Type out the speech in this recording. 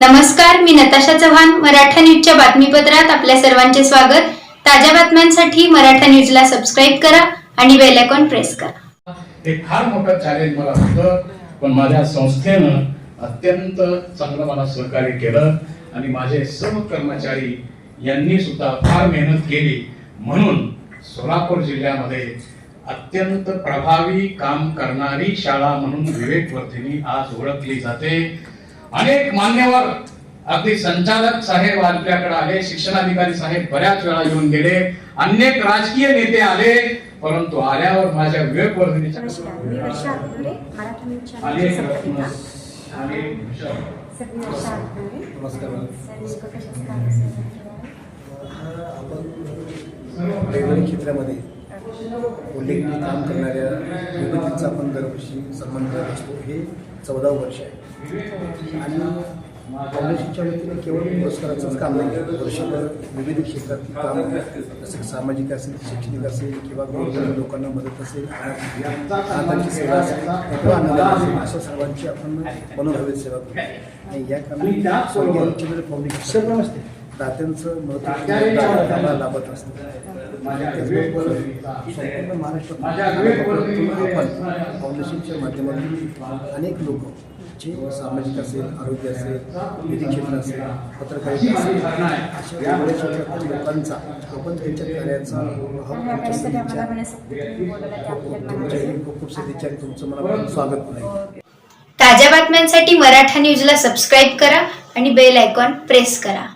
नमस्कार मी नताशा चव्हाण मराठा न्यूजच्या बातमीपत्रात आपल्या सर्वांचे स्वागत. ताज्या बातम्यांसाठी मराठा न्यूजला सबस्क्राईब करा आणि बेल आयकॉन प्रेस करा. हे फार मोठं चॅलेंज मला होतं पण माझ्या संस्थेनं अत्यंत चांगलं मला सहकार्य केलं आणि माझे सर्व कर्मचारी यांनी सुद्धा फार मेहनत केली. म्हणून सोलापूर जिल्ह्यामध्ये अत्यंत प्रभावी काम करणारी शाळा म्हणून विवेकवर्धिनी आज ओळखली जाते. अनेक मान्यवर अगदी संचालक साहेब आपल्याकडे आले शिक्षणाधिकारी साहेब बऱ्याच वेळा येऊन गेले. अनेक राजकीय नेते आले परंतु आल्यावर माझ्या आपण वेगवेगळ्या क्षेत्रामध्ये उल्लेखनीय काम करणाऱ्या विभूतींचा आपण दरवर्षी सन्मान करत असतो. हे चौदा वर्ष आहे. आणि फाउंडेशनच्या वतीने केवळ पुरस्काराचंच काम नाही वर्षभर विविध क्षेत्रातील काम जसं सामाजिक असेल शैक्षणिक असेल किंवा गोरगरीब लोकांना मदत असेल अनाथांची सेवा असेल किंवा अन्नदान असेल अशा सर्वांची आपण मनोभावे सेवा करतो आणि या कामी स्वर्गीय रुचिंद्र फाउंडेशन नमस्ते. दात्यांचं महत्त्व लाभत असतं. त्याचबरोबर संपूर्ण फाउंडेशनच्या माध्यमातून अनेक लोक जे सामाजिक असेल आरोग्य असेल विधी क्षेत्र असेल पत्रकारिता असेल अशा वेगवेगळ्या लोकांचा आपण त्यांच्या कार्याचा खूप शुभेच्छा तुमचं मला स्वागत आहे ताज्या बातम्यांसाठी मराठा न्यूजला सबस्क्राईब करा आणि बेल आयकॉन प्रेस करा.